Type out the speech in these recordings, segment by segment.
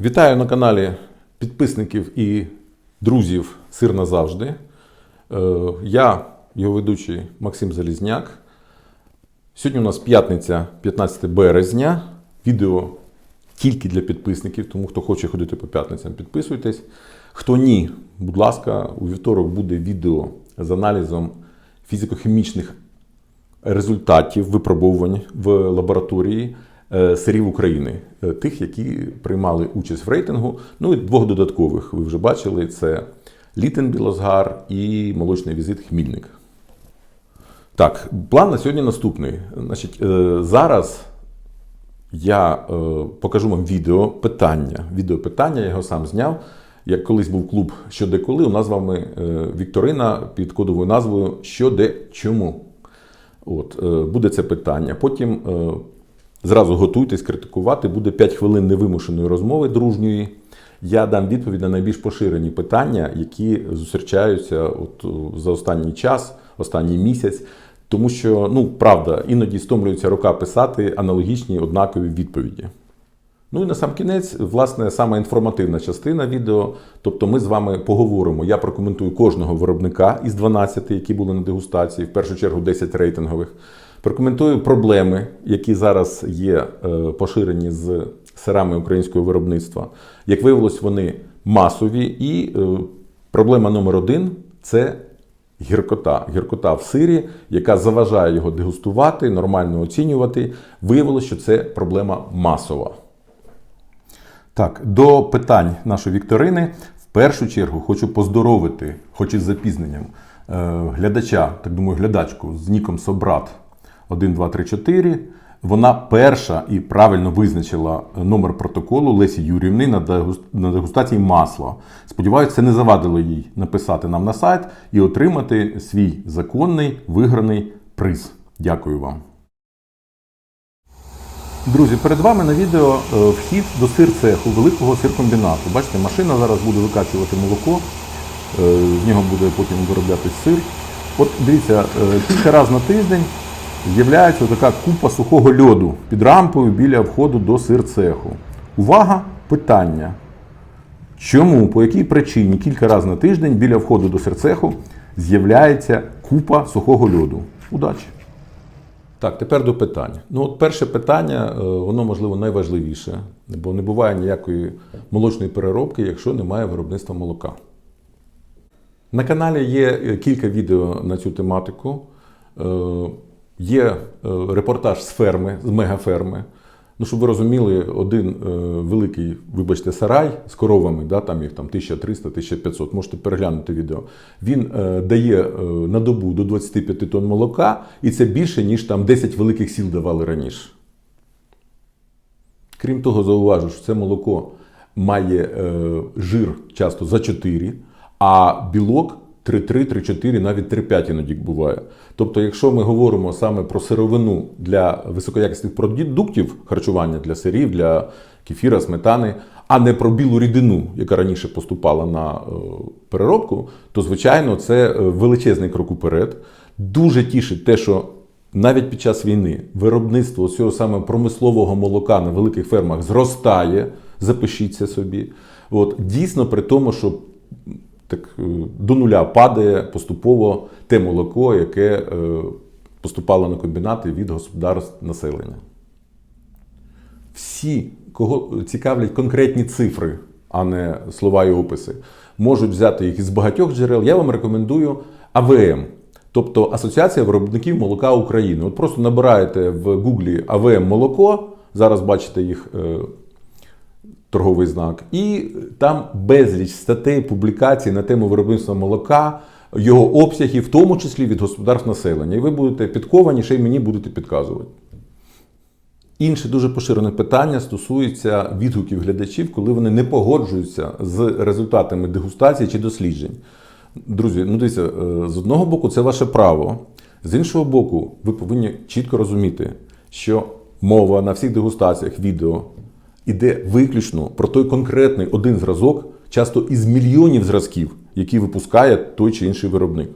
Вітаю на каналі підписників і друзів Сир назавжди. Е, Я, його ведучий Максим Залізняк. Сьогодні у нас п'ятниця, 15 березня. Відео тільки для підписників, тому хто хоче ходити по п'ятницям, підписуйтесь. Хто ні, будь ласка, у вівторок буде відео з аналізом фізико-хімічних результатів випробовувань в лабораторії сирів України, е, тих, які приймали участь в рейтингу. Ну і двох додаткових ви вже бачили: це Літен Білозгар і молочний візит Хмільник. Так, план на сьогодні наступний. Значить, е, зараз я е, покажу вам відео питання. Відео питання, я його сам зняв. Як колись був клуб що де коли, у нас з вами е, Вікторина під кодовою назвою Що де чому. От, е, буде це питання. Потім е, зразу готуйтесь критикувати. Буде 5 хвилин невимушеної розмови дружньої. Я дам відповідь на найбільш поширені питання, які зустрічаються от, е, за останній час, останній місяць. Тому що, ну, правда, іноді стомлюється рука писати аналогічні однакові відповіді. Ну і на сам кінець, власне, саме інформативна частина відео. Тобто ми з вами поговоримо. Я прокоментую кожного виробника із 12, які були на дегустації, в першу чергу 10 рейтингових. Прокоментую проблеми, які зараз є е, поширені з сирами українського виробництва. Як виявилось, вони масові. І е, проблема номер один це гіркота. Гіркота в сирі, яка заважає його дегустувати, нормально оцінювати. Виявилось, що це проблема масова. Так, до питань нашої вікторини. В першу чергу хочу поздоровити, хоч із запізненням, е, глядача, так думаю, глядачку з ніком Собрат 1234. Вона перша і правильно визначила номер протоколу Лесі Юрівни на дегустації масла. Сподіваюся, це не завадило їй написати нам на сайт і отримати свій законний виграний приз. Дякую вам. Друзі, перед вами на відео е, вхід до сир-цеху великого сиркомбінату. Бачите, машина зараз буде викачувати молоко, е, з нього буде потім вироблятись сир. От дивіться, е, кілька разів на тиждень з'являється така купа сухого льоду під рампою біля входу до сир-цеху. Увага! Питання. Чому, по якій причині кілька разів на тиждень біля входу до сирцеху з'являється купа сухого льоду? Удачі! Так, тепер до питань. Ну, от перше питання, е, воно можливо найважливіше, бо не буває ніякої молочної переробки, якщо немає виробництва молока. На каналі є е, кілька відео на цю тематику. Є е, репортаж з ферми, з мегаферми. Ну, щоб ви розуміли, один е, великий, вибачте, сарай з коровами, да, там їх там 1300-1500, можете переглянути відео. Він е, дає на добу до 25 тонн молока, і це більше, ніж там 10 великих сіл давали раніше. Крім того, зауважу, що це молоко має жир часто за 4, а білок 3,3, 3,4, навіть 3,5 іноді буває. Тобто, якщо ми говоримо саме про сировину для високоякісних продуктів харчування для сирів, для кефіра, сметани, а не про білу рідину, яка раніше поступала на е, переробку, то звичайно це е, величезний крок уперед. Дуже тішить те, що навіть під час війни виробництво цього саме промислового молока на великих фермах зростає. Запишіться собі. От дійсно при тому, що так е, до нуля падає поступово те молоко, яке е, поступало на комбінати від господарств населення. Всі, кого цікавлять конкретні цифри, а не слова і описи, можуть взяти їх із багатьох джерел. Я вам рекомендую АВМ, тобто Асоціація виробників молока України. От просто набираєте в Гуглі АВМ молоко. Зараз бачите їх е, торговий знак, і там безліч статей, публікацій на тему виробництва молока, його обсягів, в тому числі від господарств населення. І ви будете підковані, ще й мені будете підказувати. Інше дуже поширене питання стосується відгуків глядачів, коли вони не погоджуються з результатами дегустації чи досліджень. Друзі, ну дивіться, е, з одного боку, це ваше право. З іншого боку, ви повинні чітко розуміти, що мова на всіх дегустаціях відео іде виключно про той конкретний один зразок, часто із мільйонів зразків, які випускає той чи інший виробник.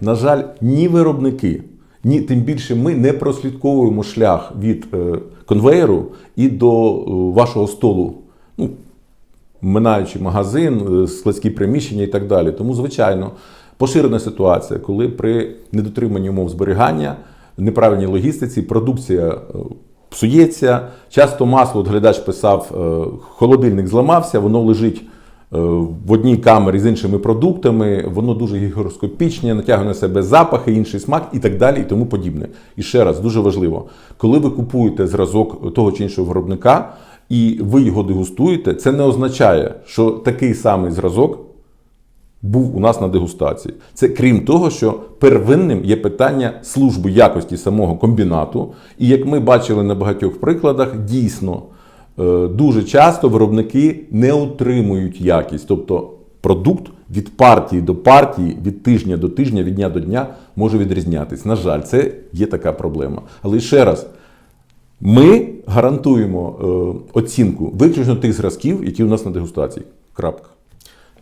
На жаль, ні виробники, ні тим більше ми не прослідковуємо шлях від е, конвеєру і до е, вашого столу ну, минаючи магазин, е, складські приміщення і так далі. Тому, звичайно, поширена ситуація, коли при недотриманні умов зберігання, неправильній логістиці, продукція псується. Часто масло, от глядач писав, е, холодильник зламався, воно лежить. е, В одній камері з іншими продуктами, воно дуже гігроскопічне, натягує на себе запахи, інший смак і так далі, і тому подібне. І ще раз дуже важливо, коли ви купуєте зразок того чи іншого виробника, і ви його дегустуєте, це не означає, що такий самий зразок був у нас на дегустації. Це крім того, що первинним є питання служби якості самого комбінату. І як ми бачили на багатьох прикладах, дійсно е, дуже часто виробники не утримують якість. Тобто продукт від партії до партії, від тижня до тижня, від дня до дня може відрізнятись. На жаль, це є така проблема. Але ще раз. Ми гарантуємо е, оцінку виключно тих зразків, які у нас на дегустації. Крапка.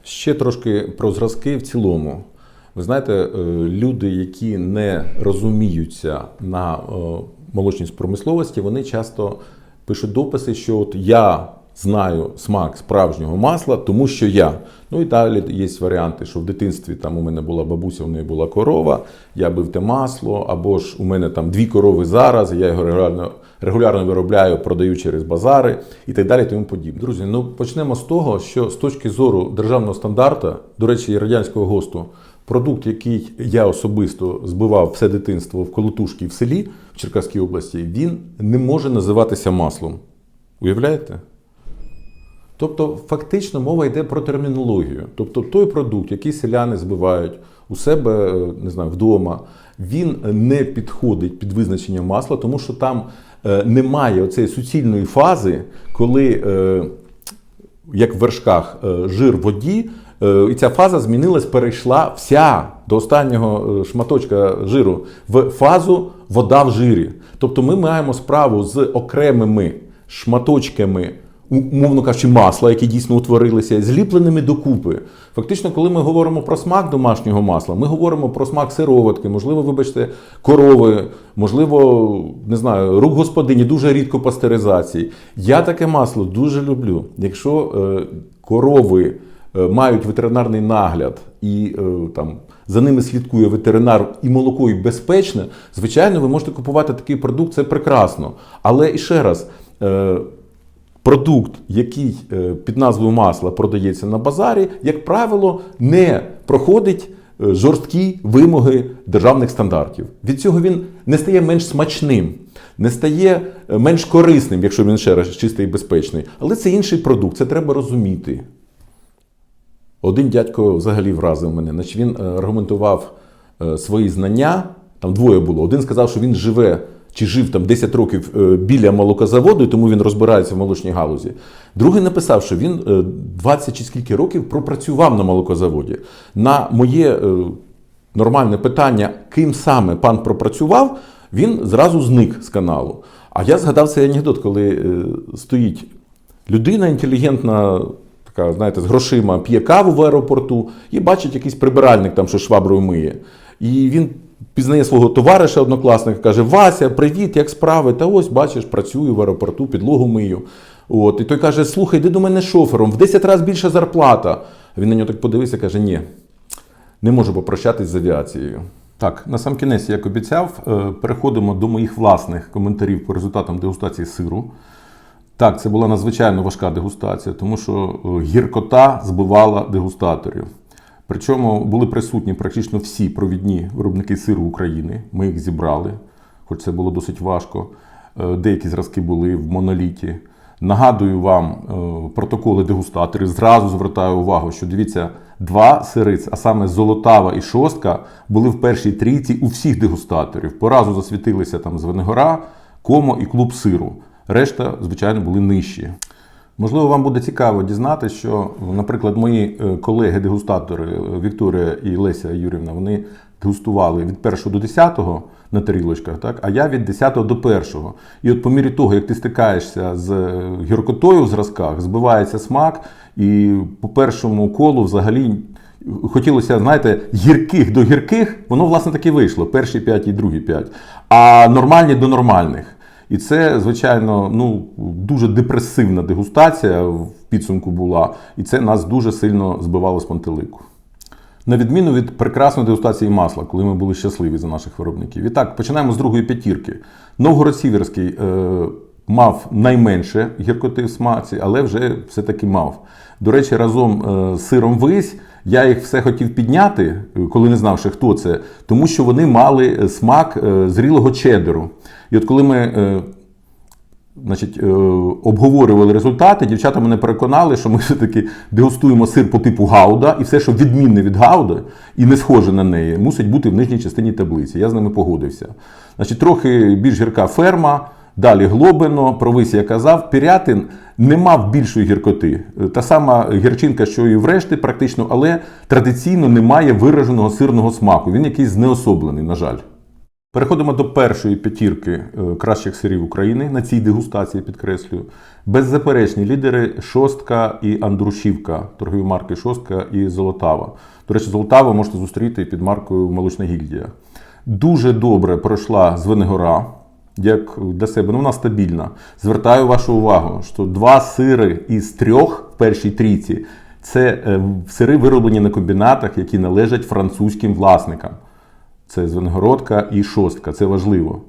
Ще трошки про зразки в цілому. Ви знаєте, е, люди, які не розуміються на молочність молочній промисловості, вони часто пишуть дописи, що от я знаю смак справжнього масла, тому що я. Ну і далі є варіанти, що в дитинстві там у мене була бабуся, у неї була корова, я бив те масло, або ж у мене там дві корови зараз, я його регулярно, регулярно виробляю, продаю через базари і так далі. Тому подібне. Друзі, ну почнемо з того, що з точки зору державного стандарта, до речі, радянського ГОСТу, продукт, який я особисто збивав все дитинство в Колотушки в селі в Черкаській області, він не може називатися маслом. Уявляєте? Тобто, фактично мова йде про термінологію. Тобто, той продукт, який селяни збивають у себе е, не знаю, вдома, він не підходить під визначення масла, тому що там е, немає оцеї суцільної фази, коли, е, як в вершках, жир в воді, і ця фаза змінилась, перейшла вся до останнього шматочка жиру в фазу вода в жирі. Тобто ми маємо справу з окремими шматочками умовно кажучи, масла, які дійсно утворилися, зліпленими докупи. Фактично, коли ми говоримо про смак домашнього масла, ми говоримо про смак сироватки, можливо, вибачте, корови, можливо, не знаю, рук господині, дуже рідко пастеризації. Я таке масло дуже люблю. Якщо е, корови е, мають ветеринарний нагляд і е, там. За ними слідкує ветеринар і молоко і безпечне, звичайно, ви можете купувати такий продукт, це прекрасно. Але і ще раз, е, продукт, який е, під назвою масла продається на базарі, як правило, не проходить е, жорсткі вимоги державних стандартів. Від цього він не стає менш смачним, не стає е, менш корисним, якщо він ще раз чистий і безпечний. Але це інший продукт, це треба розуміти. Один дядько взагалі вразив мене, значить він аргументував свої знання, там двоє було. Один сказав, що він живе чи жив там 10 років е, біля молокозаводу, і тому він розбирається в молочній галузі. Другий написав, що він е, 20 чи скільки років пропрацював на молокозаводі. На моє е, нормальне питання, ким саме пан пропрацював, він зразу зник з каналу. А я згадав цей анекдот, коли е, стоїть людина інтелігентна. Така, знаєте, з грошима п'є каву в аеропорту і бачить якийсь прибиральник там, що шваброю миє. І він пізнає свого товариша однокласника, каже: Вася, привіт, як справи? Та ось бачиш, працюю в аеропорту, підлогу мию. От, і той каже: Слухай, йди до мене шофером, в 10 разів більша зарплата. Він на нього так подивився каже: Ні, не можу попрощатись з авіацією. Так, на сам кінець, як обіцяв, е, переходимо до моїх власних коментарів по результатам дегустації сиру. Так, це була надзвичайно важка дегустація, тому що е, гіркота збивала дегустаторів. Причому були присутні практично всі провідні виробники сиру України. Ми їх зібрали, хоч це було досить важко. Е, Деякі зразки були в моноліті. Нагадую вам е, протоколи дегустаторів. Зразу звертаю увагу, що дивіться, два сириць, а саме Золотава і Шостка, були в першій трійці у всіх дегустаторів. По разу засвітилися там Звенигора, Комо і клуб сиру. Решта, звичайно, були нижчі. Можливо, вам буде цікаво дізнатися, що, наприклад, мої е, колеги-дегустатори е, Вікторія і Леся Юрівна, вони дегустували від 1 до 10 на тарілочках, так? а я від 10 до 1. І от по мірі того, як ти стикаєшся з е, гіркотою в зразках, збивається смак, і по першому колу взагалі хотілося, знаєте, гірких до гірких, воно власне таки вийшло. Перші 5 і другі 5. А нормальні до нормальних. І це, звичайно, ну, дуже депресивна дегустація в підсумку була, і це нас дуже сильно збивало з пантелику. На відміну від прекрасної дегустації масла, коли ми були щасливі за наших виробників. І так, починаємо з другої п'ятірки. Новгород-Сіверський е, мав найменше гіркоти в смаці, але вже все-таки мав. До речі, разом е, з сиром вись я їх все хотів підняти, коли не знав, ще хто це, тому що вони мали е, смак е, зрілого чедеру. І от коли ми. Е, Значить, обговорювали результати. Дівчата мене переконали, що ми все-таки дегустуємо сир по типу гауда, і все, що відмінне від гауда і не схоже на неї, мусить бути в нижній частині таблиці. Я з ними погодився. Значить, трохи більш гірка ферма. Далі глобино, про вись я казав, пірятин не мав більшої гіркоти. Та сама гірчинка, що і врешті, практично, але традиційно немає вираженого сирного смаку. Він якийсь знеособлений, на жаль. Переходимо до першої п'ятірки е, кращих сирів України на цій дегустації, підкреслюю. Беззаперечні лідери Шостка і Андрушівка, торгові марки Шостка і Золотава. До речі, Золотава можете зустріти під маркою Молочна гільдія. Дуже добре пройшла Звенигора, як для себе. Ну, вона стабільна. Звертаю вашу увагу, що два сири із трьох в першій трійці це е, сири, вироблені на комбінатах, які належать французьким власникам. Це Звенигородка і шостка, це важливо.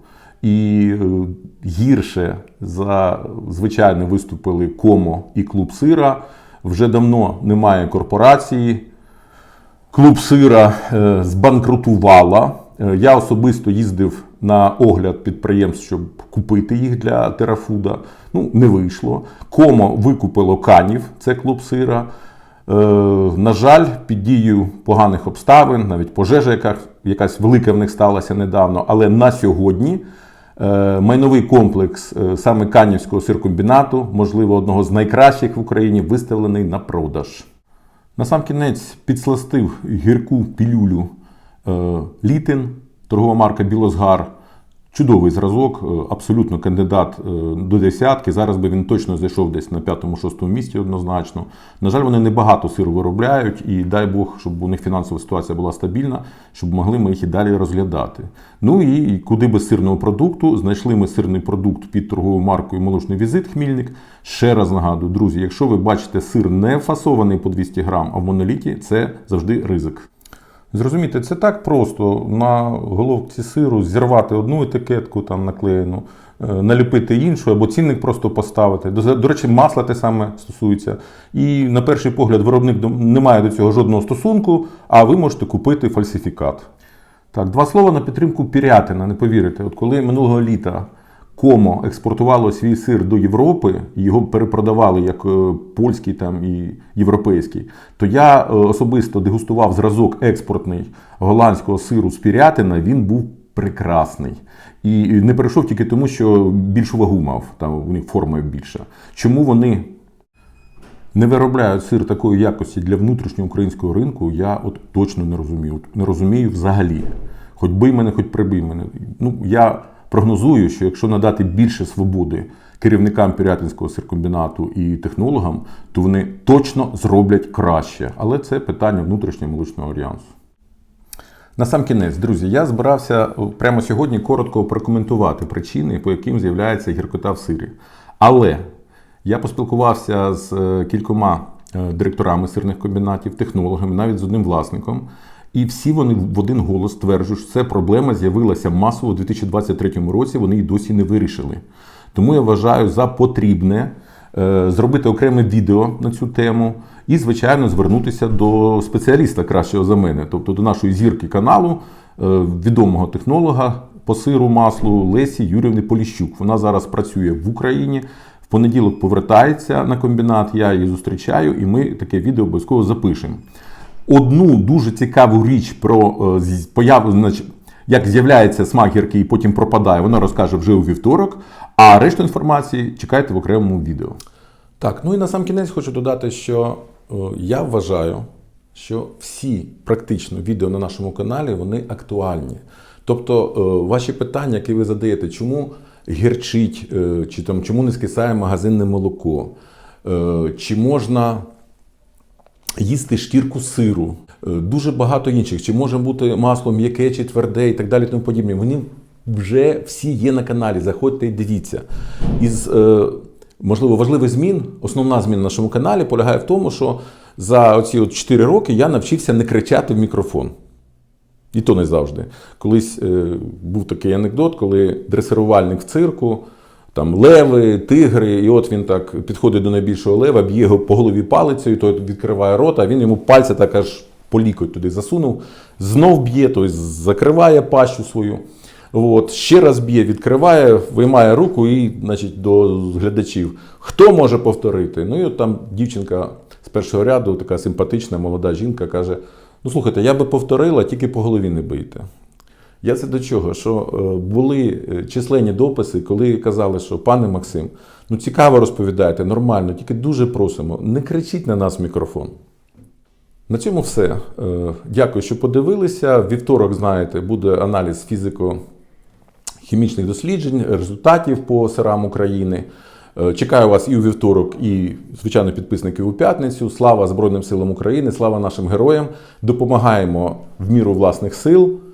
І е, гірше за звичайно виступили Комо і клуб сира. Вже давно немає корпорації. Клуб сира е, збанкрутувала. Я особисто їздив на огляд підприємств, щоб купити їх для терафуда. Ну, не вийшло. Комо викупило канів, це клуб сира. Е, на жаль, під дією поганих обставин, навіть пожежа, яка якась велика в них сталася недавно, але на сьогодні е, майновий комплекс е, саме Канівського сиркомбінату, можливо, одного з найкращих в Україні, виставлений на продаж. Насамкінець підсластив гірку пілюлю е, Літин, торгова марка Білозгар. Чудовий зразок, е, абсолютно кандидат е, до десятки. Зараз би він точно зайшов десь на п'ятому-шостому місці однозначно. На жаль, вони небагато сиру виробляють, і дай Бог, щоб у них фінансова ситуація була стабільна, щоб могли ми їх і далі розглядати. Ну і куди без сирного продукту, знайшли ми сирний продукт під торговою маркою Молочний візит Хмільник. Ще раз нагадую, друзі, якщо ви бачите сир не фасований по 200 грам, а в моноліті, це завжди ризик. Зрозумієте, це так просто на головці сиру зірвати одну етикетку там наклеєну, е, наліпити іншу або цінник просто поставити. До, до речі, масла те саме стосується. І на перший погляд виробник не має до цього жодного стосунку, а ви можете купити фальсифікат. Так, два слова на підтримку Пірятина, не повірите. От коли минулого літа Комо експортувало свій сир до Європи, його перепродавали як е, польський там і європейський, то я е, особисто дегустував зразок експортний голландського сиру з Пірятина. Він був прекрасний. І не перейшов тільки тому, що більшу вагу мав, там у них форма більша. Чому вони не виробляють сир такої якості для внутрішнього українського ринку, я от точно не розумію. Не розумію взагалі. Хоч бий мене, хоч прибий мене. Ну, я прогнозую, що якщо надати більше свободи керівникам Пірятинського сиркомбінату і технологам, то вони точно зроблять краще. Але це питання внутрішнього молочного альянсу. На сам кінець, друзі, я збирався прямо сьогодні коротко прокоментувати причини, по яким з'являється гіркота в сирі. Але я поспілкувався з е, кількома е, директорами сирних комбінатів, технологами, навіть з одним власником. І всі вони в один голос стверджують, що ця проблема з'явилася масово у 2023 році. Вони її досі не вирішили. Тому я вважаю за потрібне е, зробити окреме відео на цю тему і, звичайно, звернутися до спеціаліста кращого за мене, тобто до нашої зірки каналу, е, відомого технолога по сиру маслу Лесі Юрівни Поліщук. Вона зараз працює в Україні. В понеділок повертається на комбінат, я її зустрічаю, і ми таке відео обов'язково запишемо. Одну дуже цікаву річ про е, появу, значить, як з'являється смак гіркий і потім пропадає, вона розкаже вже у вівторок. А решту інформації чекайте в окремому відео. Так, ну і на сам кінець хочу додати, що е, я вважаю, що всі практично відео на нашому каналі вони актуальні. Тобто, е, ваші питання, які ви задаєте, чому гірчить, чи там чому не скисає магазинне молоко, чи можна їсти шкірку сиру, е, дуже багато інших, чи може бути масло м'яке чи тверде і так далі, тому подібне. Вони вже всі є на каналі. Заходьте і дивіться. Із, е, можливо, важливих змін, основна зміна на нашому каналі полягає в тому, що за оці от 4 роки я навчився не кричати в мікрофон. І то не завжди. Колись е, був такий анекдот, коли дресирувальник в цирку, там леви, тигри, і от він так підходить до найбільшого лева, б'є його по голові палицею, той відкриває рота, а він йому пальця так аж по лікоть туди засунув, знов б'є, тобто закриває пащу свою. От, ще раз б'є, відкриває, виймає руку і значить, до глядачів. Хто може повторити? Ну і от там дівчинка з першого ряду, така симпатична молода жінка, каже: Ну слухайте, я би повторила, тільки по голові не бийте. Я це до чого? Що е, були е, численні дописи, коли казали, що пане Максим, ну цікаво розповідаєте, нормально, тільки дуже просимо, не кричіть на нас в мікрофон. На цьому все. Е, Дякую, що подивилися. Вівторок, знаєте, буде аналіз фізико-хімічних досліджень, результатів по сирам України. Чекаю вас і у вівторок, і, звичайно, підписників у п'ятницю. Слава Збройним силам України, слава нашим героям. Допомагаємо в міру власних сил.